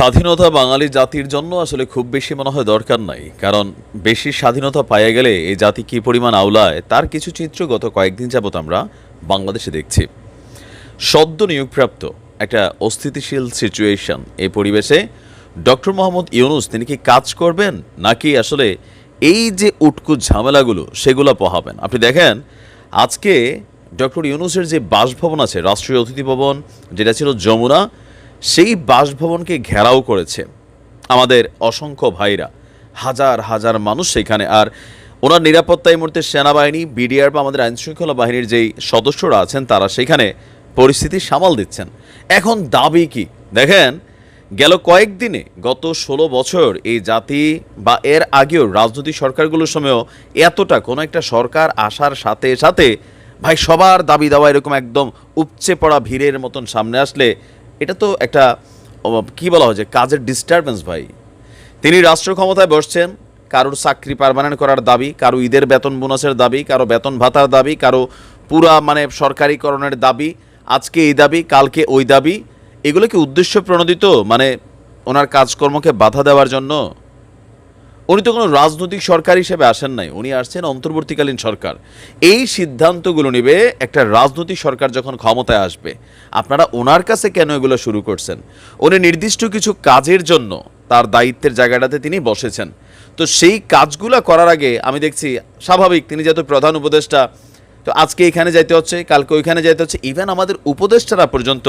স্বাধীনতা বাঙালি জাতির জন্য আসলে খুব বেশি মনে হয় দরকার নাই। কারণ বেশি স্বাধীনতা পাইয়া গেলে এই জাতি কী পরিমাণ আওলায়, তার কিছু চিত্র গত কয়েকদিন যাবত আমরা বাংলাদেশে দেখছি। সদ্য নিয়োগপ্রাপ্ত একটা অস্থিতিশীল সিচুয়েশন এই পরিবেশে ডক্টর মোহাম্মদ ইউনুস তিনি কি কাজ করবেন, নাকি আসলে এই যে উটকু ঝামেলাগুলো, সেগুলো পোহাবেন? আপনি দেখেন, আজকে ডক্টর ইউনুসের যে বাসভবন আছে, রাষ্ট্রীয় অতিথি ভবন, যেটা ছিল যমুনা সেই বাসভবনকে ঘেরাও করেছে। আমাদের অসংখ্য ভাইরা, হাজার হাজার মানুষ সেখানে। আর ওনার নিরাপত্তা এই মুহূর্তে সেনাবাহিনী বিডিআর বা আমাদের আইনশৃঙ্খলা বাহিনীর যেই সদস্যরা আছেন, তারা সেখানে পরিস্থিতি সামাল দিচ্ছেন। এখন দাবি কি? দেখেন, গেল কয়েকদিনে গত ষোলো বছর এই জাতি বা এর আগেও রাজনৈতিক সরকারগুলোর সময়ও এতটা কোনো একটা সরকার আসার সাথে সাথে, ভাই সবার দাবি দেওয়া এরকম একদম উপচে পড়া ভিড়ের মতন সামনে আসলে এটা তো একটা কি বলা হয় যে কাজের ডিস্টারবেন্স ভাই। তিনি রাষ্ট্র ক্ষমতায় বসছেন, কারোর চাকরি পারমানেন্ট করার দাবি, কারও ঈদের বেতন বোনাসের দাবি, কারও বেতন ভাতার দাবি, কারও পুরা মানে সরকারিকরণের দাবি, আজকে এই দাবি, কালকে ওই দাবি, এগুলো কি উদ্দেশ্য প্রণোদিত? মানে ওনার কাজকর্মকে বাধা দেওয়ার জন্য? উনি তো কোনো রাজনৈতিক সরকার হিসেবে আসেন নাই, উনি আসছেন অন্তর্বর্তীকালীন সরকার। এই সিদ্ধান্তগুলো নেবে একটা রাজনৈতিক সরকার যখন ক্ষমতায় আসবে, আপনারা ওনার কাছে কেন এগুলো শুরু করছেন? উনি নির্দিষ্ট কিছু কাজের জন্য তার দায়িত্বের জায়গাটাতে তিনি বসেছেন। তো সেই কাজগুলো করার আগে আমি দেখছি স্বাভাবিক তিনি যেহেতু প্রধান উপদেষ্টা, তো আজকে এখানে যাইতে হচ্ছে, কালকে ওইখানে যাইতে হচ্ছে ইভেন আমাদের উপদেষ্টারা পর্যন্ত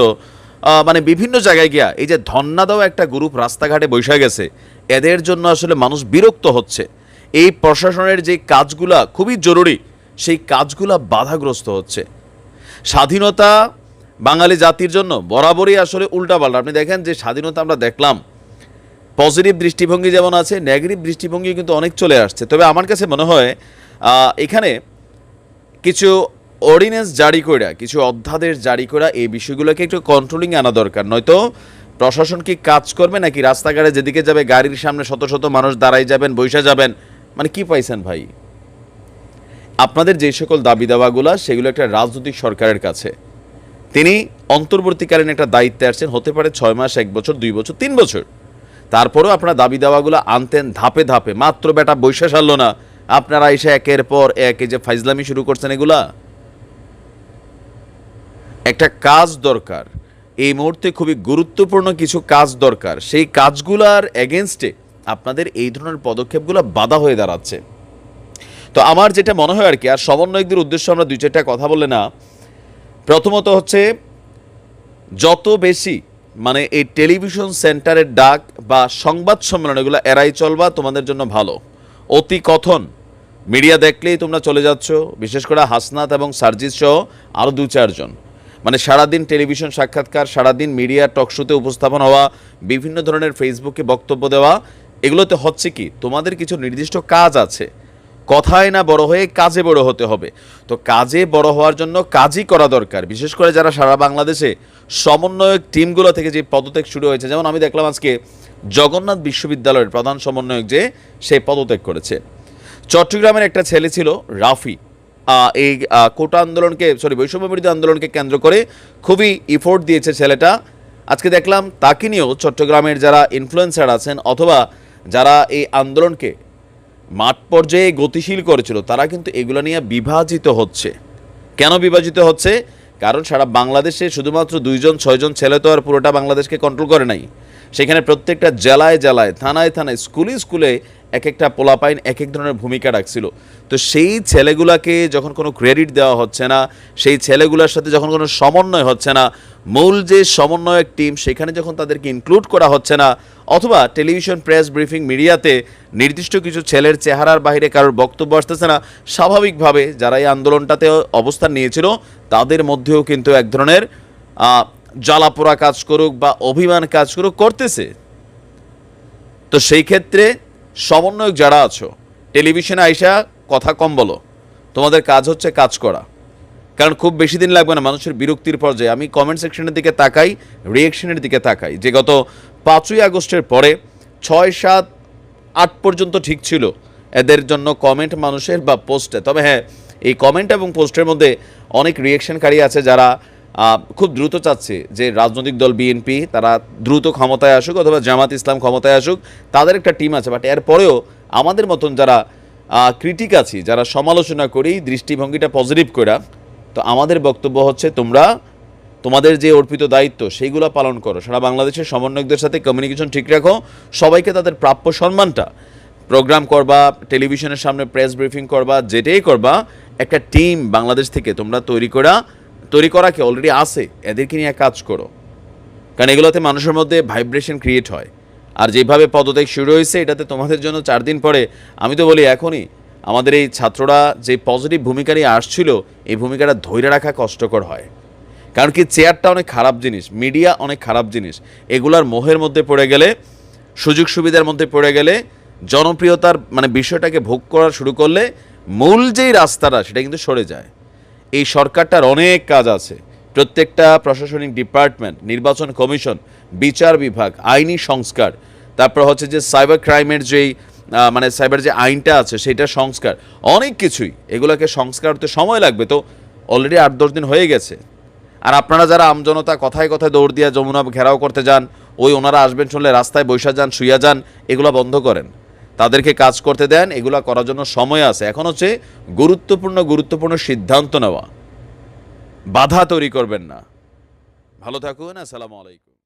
মানে বিভিন্ন জায়গায় গিয়া এই যে ধন্না দেওয়া একটা গ্রুপ রাস্তাঘাটে বসে গেছে। এদের জন্য আসলে মানুষ বিরক্ত হচ্ছে। এই প্রশাসনের যে কাজগুলা খুবই জরুরি, সেই কাজগুলা বাধাগ্রস্ত হচ্ছে। স্বাধীনতা বাঙালি জাতির জন্য বরাবরই আসলে উল্টাপাল্টা। আপনি দেখেন যে স্বাধীনতা আমরা দেখলাম। পজিটিভ দৃষ্টিভঙ্গি যেমন আছে, নেগেটিভ দৃষ্টিভঙ্গি কিন্তু অনেক চলে আসছে। তবে আমার কাছে মনে হয় এখানে কিছু অর্ডিন্যান্স জারি করা কিছু অধ্যাদেশ জারি করা এই বিষয়গুলোকে একটু কন্ট্রোলিং আনা দরকার। নয়তো প্রশাসন কি কাজ করবে নাকি রাস্তাঘাটে যেদিকে যাবে গাড়ির সামনে শত শত মানুষ দাঁড়াই যাবেন, বৈশা যাবেন? মানে কি পাইছেন ভাই? আপনাদের যে সকল দাবি দাওয়াগুলো, সেগুলো একটা রাজনৈতিক সরকারের কাছে। তিনি অন্তর্বর্তীকালীন একটা দায়িত্বে আসছেন, হতে পারে ছয় মাস, এক বছর, দুই বছর, তিন বছর। তারপরেও আপনার দাবি দাওয়াগুলো আনতেন ধাপে ধাপে। মাত্র বেটা বৈশা সারল না। আপনারা এসে একের পর এক এই যে ফাইজলামি শুরু করছেন এগুলা? একটা কাজ দরকার। এই মুহূর্তে খুবই গুরুত্বপূর্ণ কিছু কাজ দরকার। সেই কাজগুলার এগেনস্টে আপনাদের এই ধরনের পদক্ষেপগুলো বাধা হয়ে দাঁড়াচ্ছে। তো আমার যেটা মনে হয় আর কি, আর সমন্বয়কদের উদ্দেশ্যে আমরা দুই চারটা কথা বলে না, প্রথমত হচ্ছে যত বেশি মানে এই টেলিভিশন সেন্টারের ডাক বা সংবাদ সম্মেলন, এগুলো এড়াই চলবা তোমাদের জন্য ভালো। অতি কথন। মিডিয়া দেখলেই তোমরা চলে যাচ্ছ, বিশেষ করে হাসনাত এবং সার্জিস সহ আরও দু চারজন। মানে সারাদিন টেলিভিশন সাক্ষাৎকার, সারাদিন মিডিয়া টকশোতে উপস্থাপন হওয়া, বিভিন্ন ধরনের ফেসবুকে বক্তব্য দেওয়া, এগুলোতে হচ্ছে কি? তোমাদের কিছু নির্দিষ্ট কাজ আছে। কথায় না বড় হয়ে কাজে বড় হতে হবে। তো কাজে বড় হওয়ার জন্য কাজই করা দরকার। বিশেষ করে যারা সারা বাংলাদেশে সমন্বয়ক টিমগুলো থেকে যে পদত্যাগ শুরু হয়েছে, যেমন আমি দেখলাম আজকে জগন্নাথ বিশ্ববিদ্যালয়ের প্রধান সমন্বয়ক যে, সে পদত্যাগ করেছে। চট্টগ্রামের একটা ছেলে ছিল, রাফি। এই কোটা আন্দোলনকে সরি বৈষম্য বিরোধী আন্দোলনকে কেন্দ্র করে খুবই ইফোর্ট দিয়েছে ছেলেটা। আজকে দেখলাম তাকে নিয়েও চট্টগ্রামের যারা ইনফ্লুয়েন্সার আছেন অথবা যারা এই আন্দোলনকে মাঠ পর্যায়ে গতিশীল করেছিল, তারা কিন্তু এগুলো নিয়ে বিভাজিত হচ্ছে। কেন বিভাজিত হচ্ছে? কারণ সারা বাংলাদেশে শুধুমাত্র দুইজন, ছয়জন ছেলে তো আর পুরোটা বাংলাদেশকে কন্ট্রোল করে নাই। সেখানে প্রত্যেকটা জেলায় জেলায়, থানায় থানায়, স্কুলে স্কুলে এক একটা পোলাপাইন এক এক ধরনের ভূমিকা রাখছিল। তো সেই ছেলেগুলাকে যখন কোনো ক্রেডিট দেওয়া হচ্ছে না, সেই ছেলেগুলোর সাথে যখন কোনো সমন্বয় হচ্ছে না, মূল যে সমন্বয়ক টিম সেখানে যখন তাদেরকে ইনক্লুড করা হচ্ছে না, অথবা টেলিভিশন, প্রেস, ব্রিফিং, মিডিয়াতে নির্দিষ্ট কিছু ছেলের চেহারার বাইরে কারোর বক্তব্য আসতেছে না, স্বাভাবিকভাবে যারা এই আন্দোলনটাতে অবস্থান নিয়েছিল, তাদের মধ্যেও কিন্তু এক ধরনের জ্বালাপোড়া কাজ করুক বা অভিমান কাজ করুক, করতেছে। তো সেই ক্ষেত্রে সমন্বয়ক যারা আছো, টেলিভিশনে আইসা কথা কম বলো। তোমাদের কাজ হচ্ছে কাজ করা। কারণ খুব বেশি দিন লাগবে না মানুষের বিরক্তির পর্যায়ে। আমি কমেন্ট সেকশনের দিকে তাকাই রিয়েকশনের দিকে তাকাই। যে গত পাঁচই আগস্টের পরে ছয় সাত আট পর্যন্ত ঠিক ছিল এদের জন্য কমেন্ট মানুষের বা পোস্টে তবে হ্যাঁ এই কমেন্ট এবং পোস্টের মধ্যে অনেক রিয়েকশনকারী আছে যারা খুব দ্রুত চাচ্ছে যে রাজনৈতিক দল বিএনপি, তারা দ্রুত ক্ষমতায় আসুক অথবা জামাত ইসলাম ক্ষমতায় আসুক, তাদের একটা টিম আছে। বাট এরপরেও আমাদের মতন যারা ক্রিটিক আছি, যারা সমালোচনা করি, দৃষ্টিভঙ্গিটা পজিটিভ করা তো আমাদের বক্তব্য হচ্ছে তোমরা তোমাদের যে অর্পিত দায়িত্ব, সেইগুলো পালন করো। সারা বাংলাদেশের সমন্বয়কদের সাথে কমিউনিকেশন ঠিক রাখো। সবাইকে তাদের প্রাপ্য সম্মানটা। প্রোগ্রাম করবা টেলিভিশনের সামনে প্রেস ব্রিফিং করবা, যেটাই করবা, একটা টিম বাংলাদেশ থেকে তোমরা তৈরি করা তৈরি করা কি অলরেডি আছে? এদেরকে নিয়ে কাজ করো। কারণ এগুলোতে মানুষের মধ্যে ভাইব্রেশন ক্রিয়েট হয়। আর যেভাবে পদত্যাগ শুরু হয়েছে, এটাতে তোমাদের জন্য চার দিন পরে আমি তো বলি এখনই, আমাদের এই ছাত্ররা যে পজিটিভ ভূমিকা নিয়ে আসছিল, এই ভূমিকাটা ধৈর্য রাখা কষ্টকর হয়। কারণ কি চেয়ারটা অনেক খারাপ জিনিস মিডিয়া অনেক খারাপ জিনিস। এগুলার মোহের মধ্যে পড়ে গেলে, সুযোগ সুবিধার মধ্যে পড়ে গেলে, জনপ্রিয়তার মানে বিষয়টাকে ভোগ করা শুরু করলে, মূল যেই রাস্তাটা, সেটা কিন্তু সরে যায়। এই সরকারটার অনেক কাজ আছে। প্রত্যেকটা প্রশাসনিক ডিপার্টমেন্ট, নির্বাচন কমিশন, বিচার বিভাগ, আইনি সংস্কার, তারপর হচ্ছে যে সাইবার ক্রাইমের যেই মানে সাইবার যে আইনটা আছে সেটা সংস্কার, অনেক কিছুই। এগুলোকে সংস্কার হতে সময় লাগবে তো অলরেডি আট দশ দিন হয়ে গেছে। আর আপনারা যারা আমজনতা কথায় কথায় দৌড় দিয়ে যমুনা ঘেরাও করতে যান, ওই ওনারা আসবেন শুনলে রাস্তায় বৈশা যান, শুইয়া যান, এগুলো বন্ধ করেন। তাদেরকে কাজ করতে দেন, এগুলা করার জন্য সময় আছে। এখন হচ্ছে গুরুত্বপূর্ণ গুরুত্বপূর্ণ সিদ্ধান্ত নেওয়া। বাধা তৈরি করবেন না। ভালো থাকুন, আসসালামু আলাইকুম।